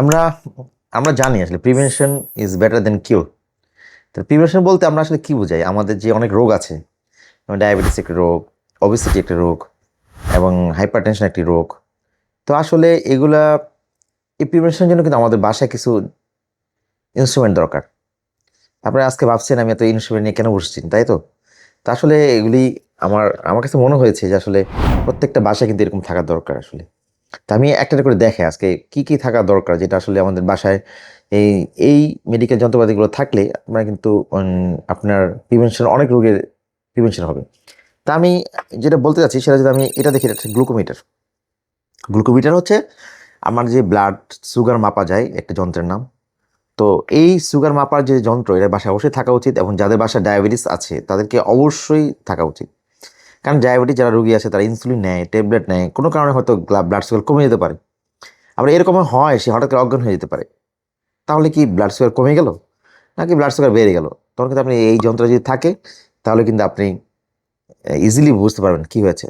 আমরা আমরা জানি আসলে prevention is better than cure তো প্রিভেনশন বলতে আমরা আসলে কী বোঝাই? আমাদের যে অনেক রোগ আছে, যেমন ডায়াবেটিস একটি রোগ অবিসিটি একটি রোগ, এবং হাইপারটেনশন একটি রোগ। তো আসলে এগুলা, এই প্রিভেনশনের জন্য কিন্তু আমাদের বাসায় কিছু ইনস্ট্রুমেন্ট দরকার। আপনারা আজকে ভাবছেন, আমি এত ইনস্ট্রুমেন্ট নিয়ে কেন বসছি, তাই তো? তো আসলে এগুলি আমার আমার কাছে মনে হয়েছে যে আসলে প্রত্যেকটা বাসায় কিন্তু এরকম থাকা দরকার আসলে। তা আমি একটা করে দেখে আজকে কি কি থাকা দরকার যেটা আসলে আমাদের বাসায় এই এই মেডিকেল যন্ত্রপাতিগুলো থাকলে আপনার কিন্তু আপনার প্রিভেনশন অনেক রোগের প্রিভেনশন হবে। তা আমি যেটা বলতে চাচ্ছি সেটা যদি আমি এটা দেখি গ্লুকোমিটার গ্লুকোমিটার হচ্ছে আমার যে ব্লাড সুগার মাপা যায়, একটা যন্ত্রের নাম। তো এই সুগার মাপার যে যন্ত্র, এটা বাসায় অবশ্যই থাকা উচিত এবং যাদের বাসায় ডায়াবেটিস আছে, তাদেরকে অবশ্যই থাকা উচিত। কারণ ডায়াবেটিস যারা রুগী আছে, তারা ইনসুলিন নেয় ট্যাবলেট নেয়, কোনো কারণে হয়তো ব্লাড সুগার কমে যেতে পারে। আবার এরকম হয়, সে হঠাৎ করে অজ্ঞান হয়ে যেতে পারে। তাহলে কি ব্লাড সুগার কমে গেল? নাকি ব্লাড সুগার বেড়ে গেল? তখন কিন্তু আপনি এই যন্ত্র যদি থাকে, তাহলে কিন্তু আপনি ইজিলি বুঝতে পারবেন কি হয়েছে।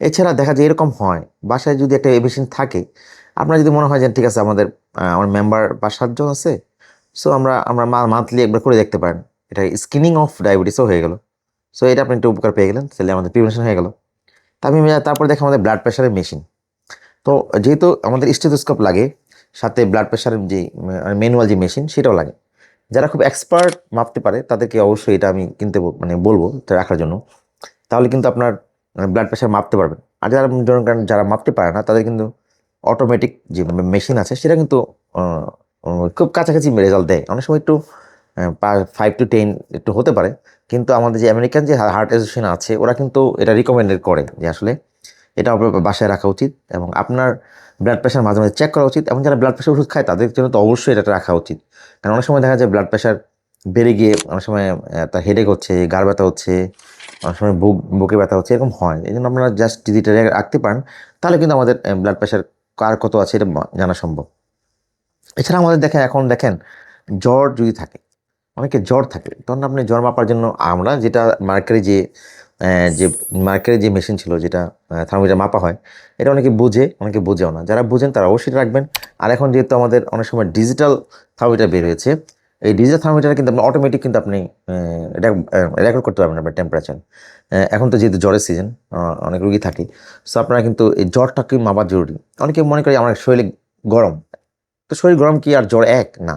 এছাড়া দেখা যায় এরকম হয়, বাসায় যদি একটা মেশিন থাকে, আপনার যদি মনে হয় যে, ঠিক আছে, আমাদের আমার মেম্বার বা সাতজন আছে সো আমরা আমরা মান্থলি একবার করে দেখতে পারেন। এটা স্ক্রিনিং অফ ডায়াবেটিসও হয়ে গেল। সো এটা আপনি একটু উপকার পেয়ে গেলেন, তাহলে আমাদের প্রিভেনশন হয়ে গেল। আমি তারপরে দেখি আমাদের ব্লাড প্রেশারের মেশিন তো যেহেতু আমাদের স্টেথোস্কোপ লাগে, সাথে ব্লাড প্রেশারের যে ম্যানুয়াল যে মেশিন সেটাও লাগে। যারা খুব এক্সপার্ট মাপতে পারে, তাদেরকে অবশ্যই এটা আমি কিনতে মানে বলব রাখার জন্য। তাহলে কিন্তু আপনার ব্লাড প্রেশার মাপতে পারবেন। আর যারা কারণ যারা মাপতে পারে না, তাদের কিন্তু অটোমেটিক যে মেশিন আছে, সেটা কিন্তু খুব কাছাকাছি রেজাল্ট দেয়। অনেক সময় একটু ফাইভ টু টেন একটু হতে পারে। কিন্তু আমাদের যে আমেরিকান যে হার্ট অ্যাসোসিয়েশন আছে, ওরা কিন্তু এটা রিকমেন্ডেড করে যে আসলে এটা বাসায় রাখা উচিত এবং আপনার ব্লাড প্রেশার মাঝে মাঝে চেক করা উচিত এবং যারা ব্লাড প্রেশার ওষুধ খায়, তাদের জন্য তো অবশ্যই এটা রাখা উচিত। কারণ অনেক সময় দেখা যায় ব্লাড প্রেশার বেড়ে গিয়ে, অনেক সময় তার হেডেক হচ্ছে গাড় ব্যথা হচ্ছে, অনেক সময় বুক, বুকে ব্যথা হচ্ছে, এরকম হয়। এই জন্য আপনারা জাস্ট যদি এটা রাখতে পারেন, তাহলে কিন্তু আমাদের ব্লাড প্রেশার কার কত আছে এটা জানা সম্ভব। এছাড়া আমাদের দেখেন, এখন দেখেন, জ্বর যদি থাকে অনেকে জ্বর থাকে। তখন আপনি জ্বর মাপার জন্য আমরা যেটা মার্কেটে যে যে মার্কেটে যে মেশিন ছিল যেটা থার্মোমিটার মাপা হয়, এটা অনেকে বোঝে, অনেকে বোঝেও না। যারা বোঝেন তারা অবশ্যই রাখবেন। আর এখন যেহেতু আমাদের অনেক সময় ডিজিটাল থার্মোমিটার বের হয়েছে, এই ডিজিটাল থার্মোমিটার কিন্তু আপনি অটোমেটিক কিন্তু আপনি রেকর্ড করতে পারবেন আপনার টেম্পারেচার এখন তো যেহেতু জ্বরের সিজন অনেক রুগী থাকে। সো আপনারা কিন্তু এই জ্বরটাকে মাপা জরুরি। অনেকে মনে করি আমার শরীরে গরম তো শরীর গরম কি আর জ্বর এক? না।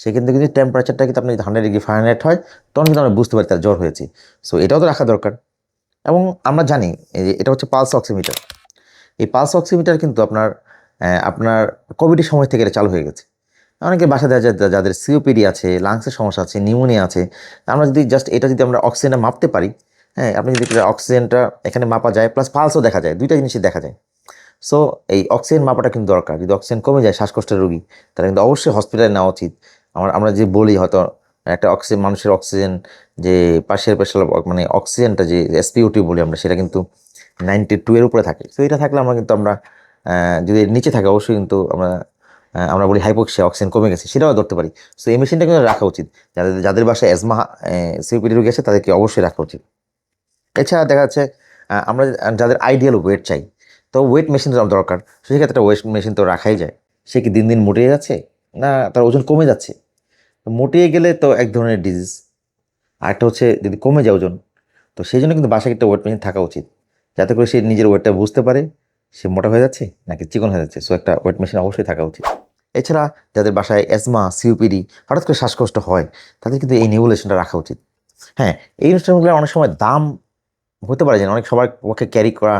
সেক্ষেত্রে কিন্তু টেম্পারেচারটা কিন্তু আপনি হান্ড্রেড ডিগ্রি ফারেনহাইট হয়, তখন কিন্তু আমরা বুঝতে পারি তার জ্বর হয়েছে। সো এটাও তো রাখা দরকার। এবং আমরা জানি এটা হচ্ছে পালস অক্সিমিটার এই পালস অক্সিমিটার কিন্তু আপনার আপনার কোভিডের সময় থেকে এটা চালু হয়ে গেছে। অনেকে বাসা দেওয়া যায় যাদের সিওপিডি আছে লাংসের সমস্যা আছে নিউমোনিয়া আছে, আমরা যদি জাস্ট এটা যদি আমরা অক্সিজেনটা মাপতে পারি হ্যাঁ আপনি যদি অক্সিজেনটা এখানে মাপা যায় প্লাস পালসও দেখা যায়, দুইটা জিনিসই দেখা যায়। সো এই অক্সিজেন মাপাটা কিন্তু দরকার। যদি অক্সিজেন কমে যায় শ্বাসকষ্টের রোগী, তাহলে কিন্তু অবশ্যই হসপিটালে নেওয়া উচিত। আমার, আমরা যে বলি হয়তো একটা অক্সিজেন মানুষের অক্সিজেন যে পাশের পেশাল মানে অক্সিজেনটা যে এসপিওটি বলি আমরা, সেটা কিন্তু নাইনটি টু এর উপরে থাকে। সো এটা থাকলে আমরা কিন্তু আমরা যদি নিচে থাকে, অবশ্যই কিন্তু আমরা আমরা বলি হাইপোক্সিয়া অক্সিজেন কমে গেছে, সেটাও ধরতে পারি। সো এই মেশিনটা কিন্তু রাখা উচিত। যাদের যাদের বাসায় অ্যাজমা সিওপিডি রোগী আছে, তাদেরকে অবশ্যই রাখা উচিত। এছাড়া দেখা যাচ্ছে আমরা যাদের আইডিয়াল ওয়েট চাই তো ওয়েট মেশিন দরকার। সেক্ষেত্রে একটা ওয়েট মেশিন তো রাখাই যায়। সে কি দিন দিন মোটিয়ে যাচ্ছে? না, তার ওজন কমে যাচ্ছে। মোটিয়ে গেলে তো এক ধরনের ডিজিজ আরেকটা হচ্ছে যদি কমে যায় ওজন, তো সেই জন্য কিন্তু বাসায় একটা ওয়েট মেশিন থাকা উচিত। যাতে করে সে নিজের ওয়েটটা বুঝতে পারে, সে মোটা হয়ে যাচ্ছে নাকি চিকন হয়ে যাচ্ছে। সো একটা ওয়েট মেশিন অবশ্যই থাকা উচিত। এছাড়া যাদের বাসায় অ্যাজমা সিউপিডি হঠাৎ করে শ্বাসকষ্ট হয়, তাদের কিন্তু এই নেবুলেশনটা রাখা উচিত। হ্যাঁ এই ইনস্ট্রুমেন্টগুলো অনেক সময় দাম হতে পারে যেন অনেক সবার পক্ষে ক্যারি করা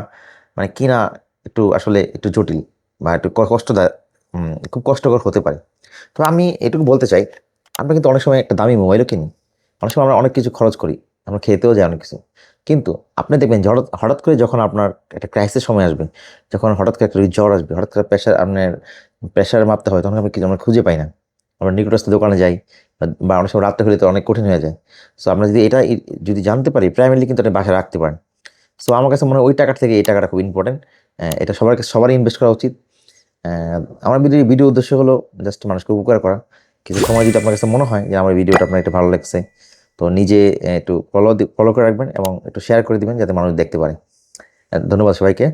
মানে কিনা একটু আসলে একটু জটিল বা একটু কষ্টদায়ক খুব কষ্টকর হতে পারে। তো আমি এটুকু বলতে চাই, আমরা কিন্তু অনেক সময় একটা দামি মোবাইলও কিনি। অনেক সময় আমরা অনেক কিছু খরচ করি, আমরা খেতেও যাই অনেক কিছু। কিন্তু আপনি দেখবেন হঠাৎ হঠাৎ করে যখন আপনার একটা ক্রাইসিস সময় আসবে, যখন হঠাৎ করে একটা জ্বর আসবে, হঠাৎ করে প্রেশার আপনার প্রেশার মাপতে হয়, তখন আমরা কিছু আমরা খুঁজে পাই না। আমরা নিকটস্থ দোকানে যাই বা- বা অনেক সময় রাত্রে হলে তো অনেক কঠিন হয়ে যায়। সো আমরা যদি এটা যদি জানতে পারি প্রাইমারিলি কিন্তু এটা বাসায় রাখতে পারেন। সো আমার কাছে মনে হয় ওই টাকার থেকে এই টাকাটা খুব ইম্পর্টেন্ট এটা সবার সবারই ইনভেস্ট করা উচিত। আমার ভিডিও ভিডিও উদ্দেশ্য হলো জাস্ট মানুষকে উপকার করা। কিছু সময় যদি আপনার কাছে মনে হয় যে আমার ভিডিওটা আপনার একটু ভালো লাগছে, তো নিজে একটু ফলো ফলো করে রাখবেন এবং একটু শেয়ার করে দিবেন যাতে মানুষ দেখতে পারে। ধন্যবাদ সবাইকে।